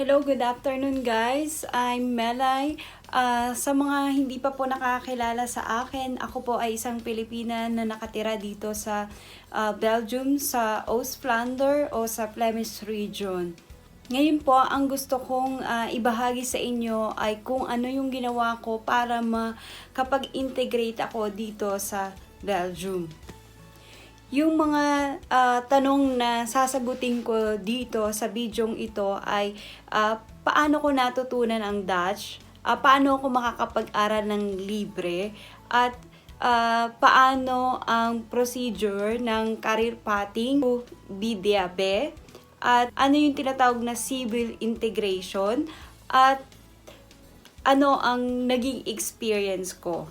Hello, good afternoon guys. I'm Melay. Ah, sa mga hindi pa po nakakilala sa akin, ako po ay isang Pilipina na nakatira dito sa ah, Belgium, sa Oost-Vlaanderen o sa Flemish region. Ngayon po, ang gusto kong ah, ibahagi sa inyo ay kung ano yung ginawa ko para makapag-integrate ako dito sa Belgium. Yung mga ah, tanong na sasagutin ko dito sa bidyong ito ay ah, paano ko natutunan ang Dutch, ah, paano ako makakapag-aral ng libre, at ah, paano ang procedure ng career pathing to BDAB, at ano yung tinatawag na civil integration, at ano ang naging experience ko.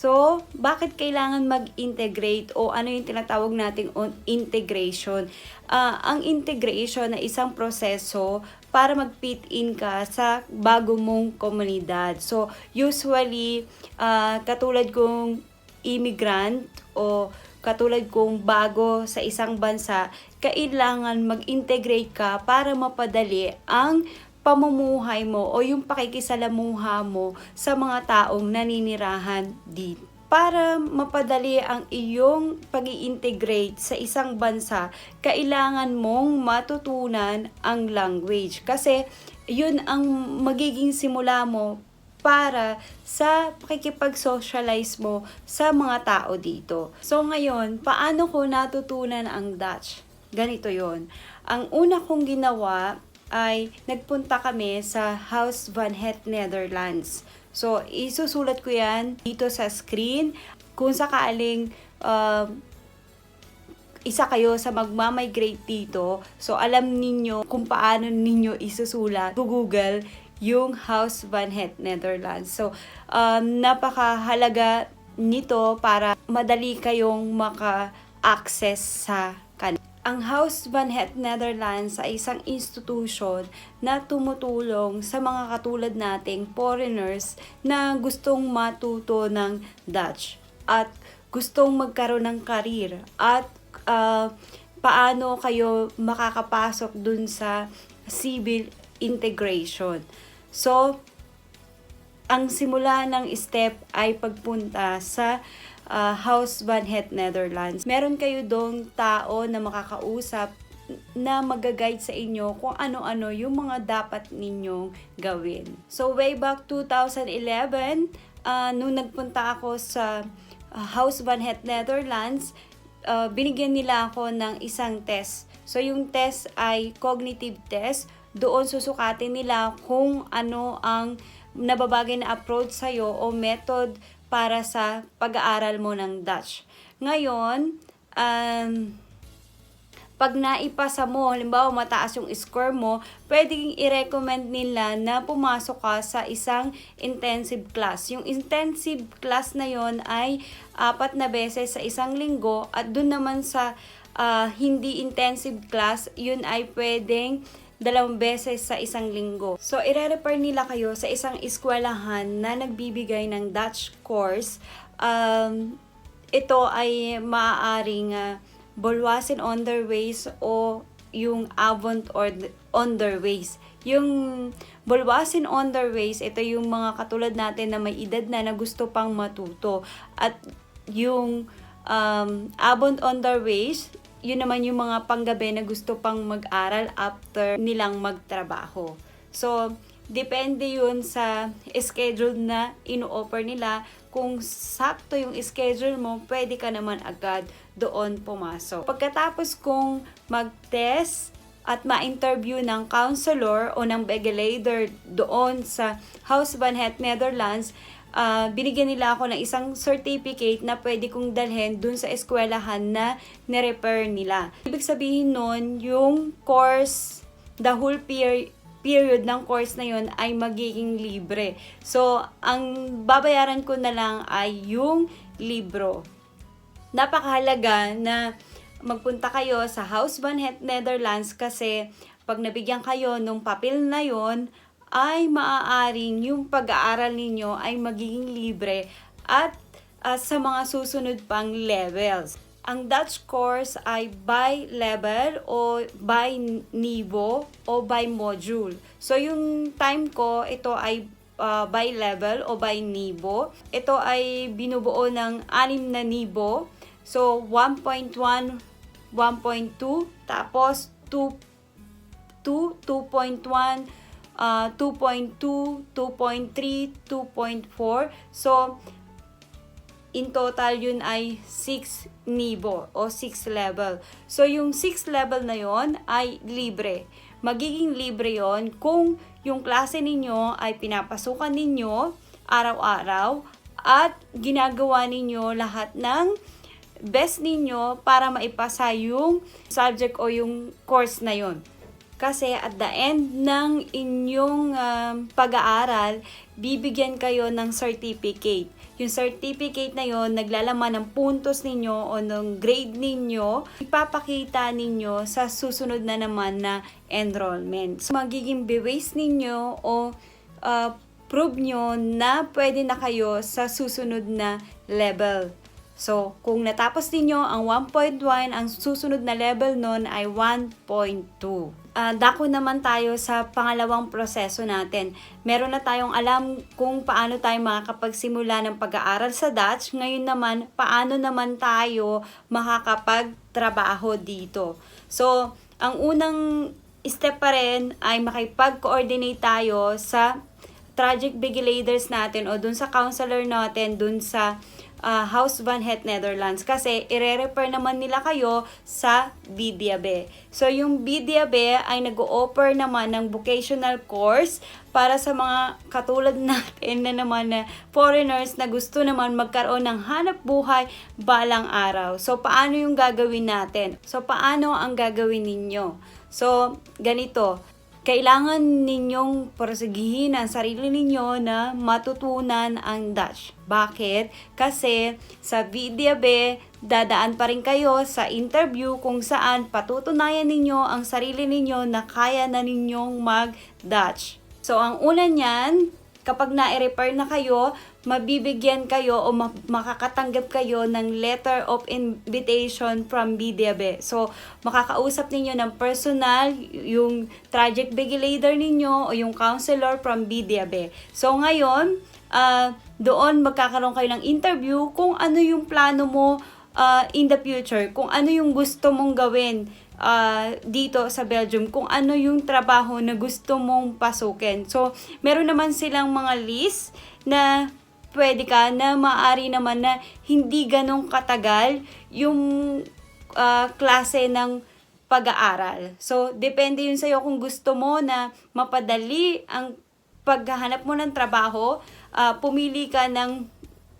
So, bakit kailangan mag-integrate o ano yung tinatawag nating on integration? Ah, ang integration na isang proseso para mag-fit in ka sa bago mong komunidad. So, usually, ah, katulad kong immigrant o katulad kong bago sa isang bansa, kailangan mag-integrate ka para mapadali ang pamumuhay mo o yung pakikisalamuha mo sa mga taong naninirahan dito. Para mapadali ang iyong pag integrate sa isang bansa, kailangan mong matutunan ang language. Kasi yun ang magiging simula mo para sa pakikipag-socialize mo sa mga tao dito. So ngayon, paano ko natutunan ang Dutch? Ganito yon. Ang una kong ginawa ay nagpunta kami sa House van Het Netherlands. So, isusulat ko yan dito sa screen. Kung sakaling uh, isa kayo sa magmamigrate dito, so alam ninyo kung paano ninyo isusulat Google yung House van Het Netherlands. So, um, napakahalaga nito para madali kayong maka-access sa kanila. Ang House van Het Netherlands ay isang institution na tumutulong sa mga katulad nating foreigners na gustong matuto ng Dutch at gustong magkaroon ng karir at uh, paano kayo makakapasok dun sa civil integration. So, ang simula ng step ay pagpunta sa uh, House van Het Netherlands. Meron kayo dong tao na makakausap na mag-guide sa inyo kung ano-ano yung mga dapat ninyong gawin. So, way back 2011, uh, nung nagpunta ako sa uh, House van Het Netherlands, uh, binigyan nila ako ng isang test. So, yung test ay cognitive test. Doon susukatin nila kung ano ang nababagay na approach sa'yo o method para sa pag-aaral mo ng Dutch. Ngayon, um, pag naipasa mo, halimbawa mataas yung score mo, pwedeng i-recommend nila na pumasok ka sa isang intensive class. Yung intensive class na yon ay apat na beses sa isang linggo at dun naman sa uh, hindi intensive class, yun ay pwedeng dalawang beses sa isang linggo. So, ire-refer nila kayo sa isang eskwelahan na nagbibigay ng Dutch course. Um, ito ay maaaring uh, Bolwasin on their ways o yung Avon or on their ways. Yung Bolwasin on their ways, ito yung mga katulad natin na may edad na na gusto pang matuto. At yung um, Avon on their ways, yun naman yung mga panggabi na gusto pang mag-aral after nilang magtrabaho. So, depende yun sa schedule na ino-offer nila. Kung sakto yung schedule mo, pwede ka naman agad doon pumasok. Pagkatapos kong mag-test at ma-interview ng counselor o ng begelator doon sa House van Het Netherlands, uh, binigyan nila ako ng isang certificate na pwede kong dalhin dun sa eskwelahan na nirepair nila. Ibig sabihin nun, yung course, the whole period, period ng course na yun ay magiging libre. So, ang babayaran ko na lang ay yung libro. Napakahalaga na magpunta kayo sa House van Het Netherlands kasi pag nabigyan kayo ng papel na yon ay maaaring yung pag-aaral ninyo ay magiging libre at uh, sa mga susunod pang levels. ang Dutch course ay by level o by nivo o by module. So yung time ko, ito ay uh, by level o by nivo. Ito ay binubuo ng anim na nivo. So 1.1, 1.2, tapos 2, 2, 2.1, uh, 2.2, 2.3, 2.4. So, in total yun ay 6 nivo o 6 level. So, yung 6 level na yon ay libre. Magiging libre yon kung yung klase ninyo ay pinapasukan ninyo araw-araw at ginagawa ninyo lahat ng best ninyo para maipasa yung subject o yung course na yon. Kasi at the end ng inyong um, pag-aaral, bibigyan kayo ng certificate. Yung certificate na yon naglalaman ng puntos ninyo o ng grade ninyo, ipapakita ninyo sa susunod na naman na enrollment. So, magiging bewase ninyo o uh, prove nyo na pwede na kayo sa susunod na level. So, kung natapos ninyo ang 1.1, ang susunod na level nun ay 1.2. Uh, dako naman tayo sa pangalawang proseso natin. Meron na tayong alam kung paano tayo makakapagsimula ng pag-aaral sa Dutch. Ngayon naman, paano naman tayo makakapagtrabaho dito. So, ang unang step pa rin ay makipag-coordinate tayo sa tragic vigilators natin o dun sa counselor natin dun sa uh, House van Het Netherlands kasi ire-refer naman nila kayo sa BDAB. So yung BDAB ay nag-o-offer naman ng vocational course para sa mga katulad natin na naman na foreigners na gusto naman magkaroon ng hanap buhay balang araw. So paano yung gagawin natin? So paano ang gagawin ninyo? So ganito, kailangan ninyong porsigihin ang sarili ninyo na matutunan ang Dutch. Bakit? Kasi sa VDAB, dadaan pa rin kayo sa interview kung saan patutunayan ninyo ang sarili ninyo na kaya na ninyong mag-Dutch. So, ang una niyan, kapag na-refer na kayo, mabibigyan kayo o makakatanggap kayo ng letter of invitation from BDAB. So, makakausap ninyo ng personal, yung tragic vigilator ninyo o yung counselor from BDAB. So, ngayon, uh, doon magkakaroon kayo ng interview kung ano yung plano mo uh, in the future, kung ano yung gusto mong gawin uh, dito sa Belgium kung ano yung trabaho na gusto mong pasukin. So, meron naman silang mga list na pwede ka na maaari naman na hindi ganong katagal yung uh, klase ng pag-aaral. So, depende yun sa'yo kung gusto mo na mapadali ang paghahanap mo ng trabaho, uh, pumili ka ng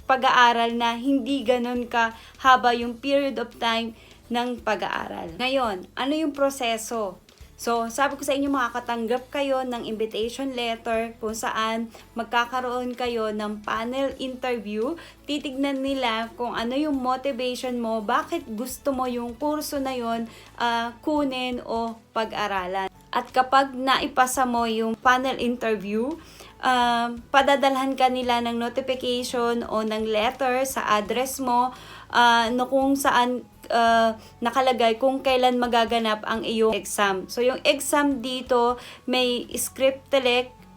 pag-aaral na hindi ganon ka haba yung period of time ng pag-aaral. Ngayon, ano yung proseso? So, sabi ko sa inyo, makakatanggap kayo ng invitation letter kung saan magkakaroon kayo ng panel interview. Titignan nila kung ano yung motivation mo, bakit gusto mo yung kurso na yon uh, kunin o pag-aralan. At kapag naipasa mo yung panel interview, uh, padadalhan ka nila ng notification o ng letter sa address mo uh, no kung saan uh, nakalagay kung kailan magaganap ang iyong exam. So, yung exam dito, may script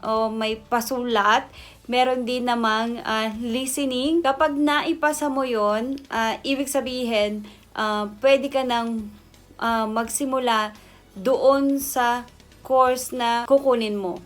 o may pasulat. Meron din namang uh, listening. Kapag naipasa mo yon uh, ibig sabihin, uh, pwede ka nang uh, magsimula doon sa course na kukunin mo.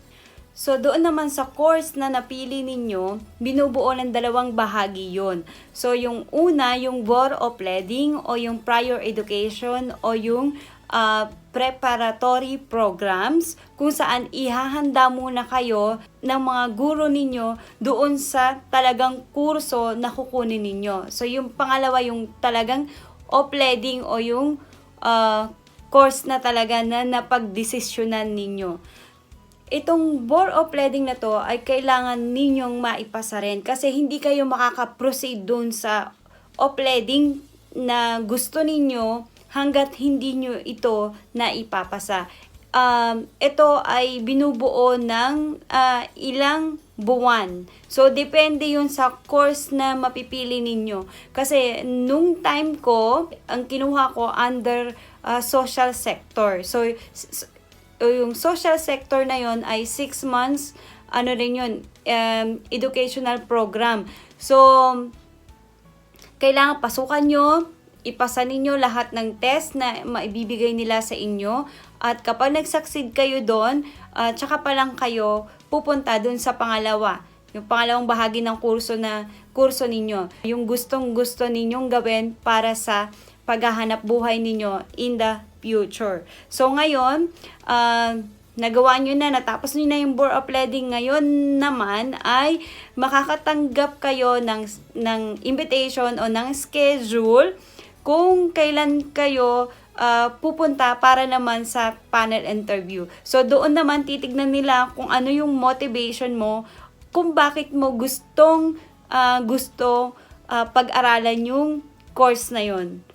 So, doon naman sa course na napili ninyo, binubuo ng dalawang bahagi yon. So, yung una, yung Board of Leading o yung Prior Education o yung uh, preparatory programs kung saan ihahanda muna kayo ng mga guro ninyo doon sa talagang kurso na kukunin ninyo. So, yung pangalawa, yung talagang opleading o yung uh, course na talaga na napagdesisyonan ninyo itong board of leading na to ay kailangan ninyong maipasa rin kasi hindi kayo makaka-proceed dun sa of na gusto ninyo hanggat hindi nyo ito na ipapasa. Um, ito ay binubuo ng uh, ilang buwan. So, depende yun sa course na mapipili ninyo. Kasi, nung time ko, ang kinuha ko under uh, social sector. So, s- yung social sector na yon ay 6 months, ano rin yun, um, educational program. So, kailangan pasukan nyo, ipasa ninyo lahat ng test na maibibigay nila sa inyo. At kapag nag-succeed kayo doon, uh, tsaka pa lang kayo pupunta doon sa pangalawa. Yung pangalawang bahagi ng kurso na kurso ninyo. Yung gustong gusto ninyong gawin para sa paghahanap buhay ninyo in the future. So ngayon, uh, nagawa nyo na, natapos nyo na yung board of leading ngayon naman ay makakatanggap kayo ng, ng invitation o ng schedule kung kailan kayo uh, pupunta para naman sa panel interview. So doon naman titignan nila kung ano yung motivation mo, kung bakit mo gustong uh, gusto uh, pag-aralan yung course na yon.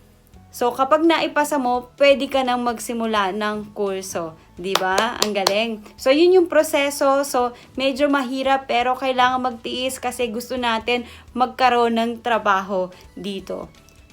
So, kapag naipasa mo, pwede ka nang magsimula ng kurso. 'Di ba? Ang galing. So, yun yung proseso. So, medyo mahirap pero kailangan magtiis kasi gusto natin magkaroon ng trabaho dito.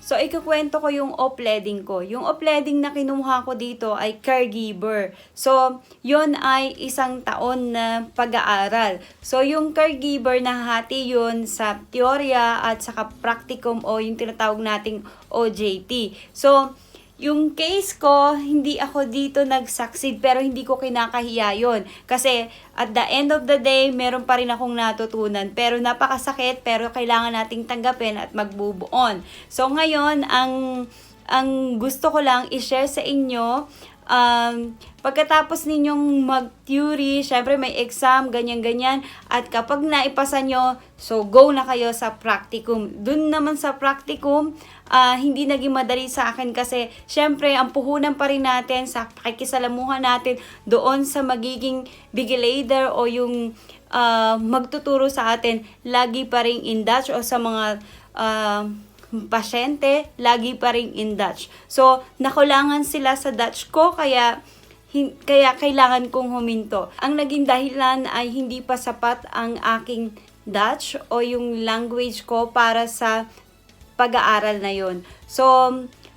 So, ikukwento ko yung opleading ko. Yung opleading na kinuha ko dito ay caregiver. So, yon ay isang taon na pag-aaral. So, yung caregiver na hati yun sa teorya at saka practicum o yung tinatawag nating OJT. So, yung case ko, hindi ako dito nag-succeed pero hindi ko kinakahiya yun. Kasi at the end of the day, meron pa rin akong natutunan. Pero napakasakit pero kailangan nating tanggapin at magbubuon. So ngayon, ang ang gusto ko lang i-share sa inyo um, pagkatapos ninyong mag-theory, syempre may exam, ganyan-ganyan, at kapag naipasa nyo, so go na kayo sa practicum. Dun naman sa practicum, uh, hindi naging madali sa akin kasi syempre ang puhunan pa rin natin sa pakikisalamuhan natin doon sa magiging vigilator o yung uh, magtuturo sa atin, lagi pa rin in Dutch o sa mga uh, pasyente, lagi pa rin in Dutch. So, nakulangan sila sa Dutch ko, kaya kaya kailangan kong huminto. Ang naging dahilan ay hindi pa sapat ang aking Dutch o yung language ko para sa pag-aaral na yon. So,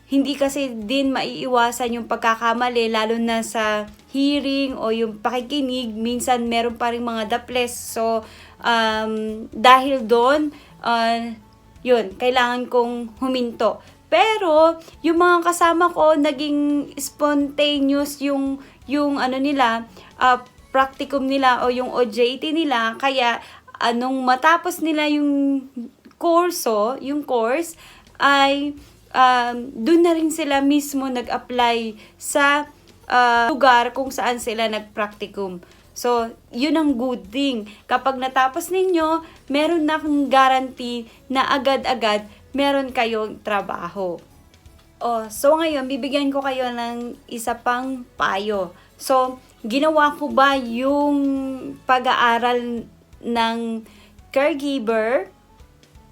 hindi kasi din maiiwasan yung pagkakamali lalo na sa hearing o yung pakikinig. Minsan meron pa rin mga daples. So, um, dahil doon, uh, yun, kailangan kong huminto. Pero, yung mga kasama ko, naging spontaneous yung, yung ano nila, uh, practicum nila o yung OJT nila. Kaya, anong matapos nila yung kurso, yung course, ay um, doon na rin sila mismo nag-apply sa uh, lugar kung saan sila nag-practicum. So, yun ang good thing. Kapag natapos ninyo, meron na akong guarantee na agad-agad meron kayong trabaho. Oh, so ngayon, bibigyan ko kayo ng isa pang payo. So, ginawa ko ba yung pag-aaral ng caregiver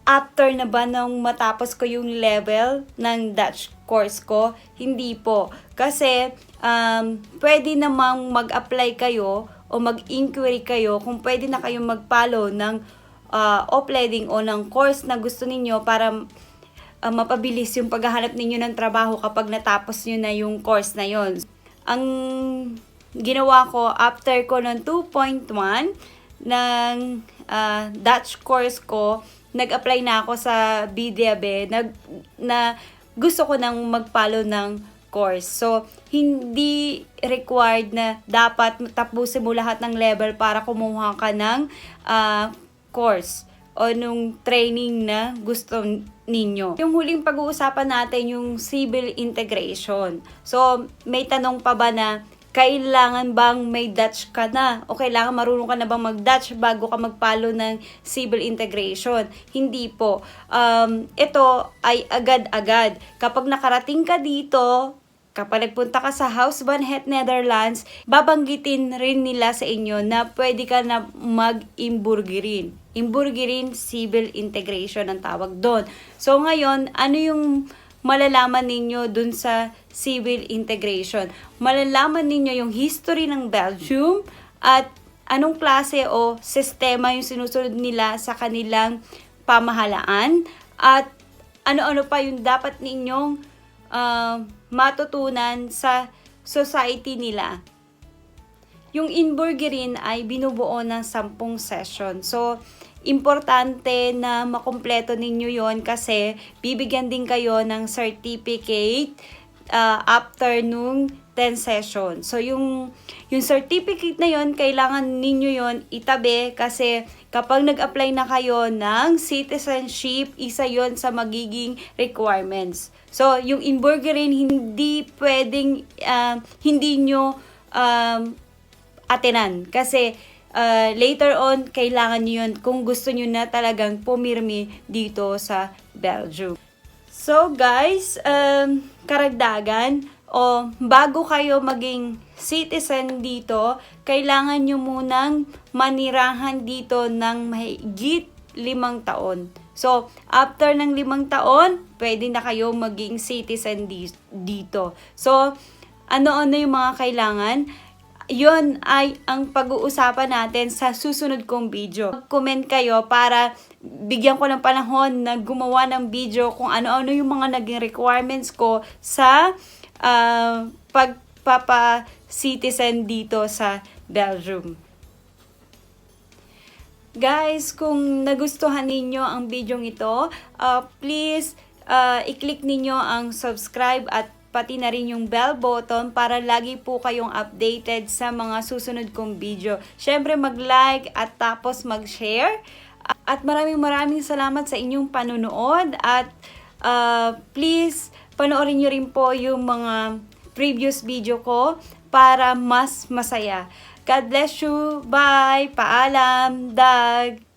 after na ba nung matapos ko yung level ng Dutch course ko? Hindi po. Kasi, um, pwede namang mag-apply kayo o mag-inquiry kayo kung pwede na kayong mag-follow ng uh, opleading o ng course na gusto ninyo para uh, mapabilis yung paghahanap ninyo ng trabaho kapag natapos nyo na yung course na yon. Ang ginawa ko after ko ng 2.1 ng uh, Dutch course ko, nag-apply na ako sa BDAB nag, na gusto ko nang mag-follow ng course. So, hindi required na dapat tapusin mo lahat ng level para kumuha ka ng uh, course o nung training na gusto ninyo. Yung huling pag-uusapan natin yung civil integration. So, may tanong pa ba na kailangan bang may Dutch ka na o kailangan marunong ka na bang mag-Dutch bago ka magpalo ng civil integration? Hindi po. Um, ito ay agad-agad. Kapag nakarating ka dito, kapag nagpunta ka sa House van Het Netherlands, babanggitin rin nila sa inyo na pwede ka na mag-imburgirin. Imburgirin civil integration ang tawag doon. So ngayon, ano yung malalaman ninyo dun sa civil integration. Malalaman ninyo yung history ng Belgium at anong klase o sistema yung sinusunod nila sa kanilang pamahalaan at ano-ano pa yung dapat ninyong ah, matutunan sa society nila. Yung Inburgerin ay binubuo ng 10 session. So, importante na makumpleto ninyo yon kasi bibigyan din kayo ng certificate uh, after nung 10 session. So, yung, yung certificate na yon kailangan ninyo yon itabi kasi kapag nag-apply na kayo ng citizenship, isa yon sa magiging requirements. So, yung Inburgerin, hindi pwedeng, uh, hindi nyo um, atenan. Kasi uh, later on, kailangan nyo yun kung gusto nyo na talagang pumirmi dito sa Belgium. So guys, um, karagdagan, o bago kayo maging citizen dito, kailangan nyo munang manirahan dito ng mahigit limang taon. So, after ng limang taon, pwede na kayo maging citizen di- dito. So, ano-ano yung mga kailangan? Yon ay ang pag-uusapan natin sa susunod kong video. Comment kayo para bigyan ko ng panahon na gumawa ng video kung ano-ano yung mga naging requirements ko sa uh, pagpapa-citizen dito sa Belgium. Guys, kung nagustuhan ninyo ang video ito, uh, please uh, i-click ninyo ang subscribe at pati na rin yung bell button para lagi po kayong updated sa mga susunod kong video. Siyempre mag-like at tapos mag-share. At maraming maraming salamat sa inyong panunood at uh, please panoorin nyo rin po yung mga previous video ko para mas masaya. God bless you. Bye. Paalam. Dag.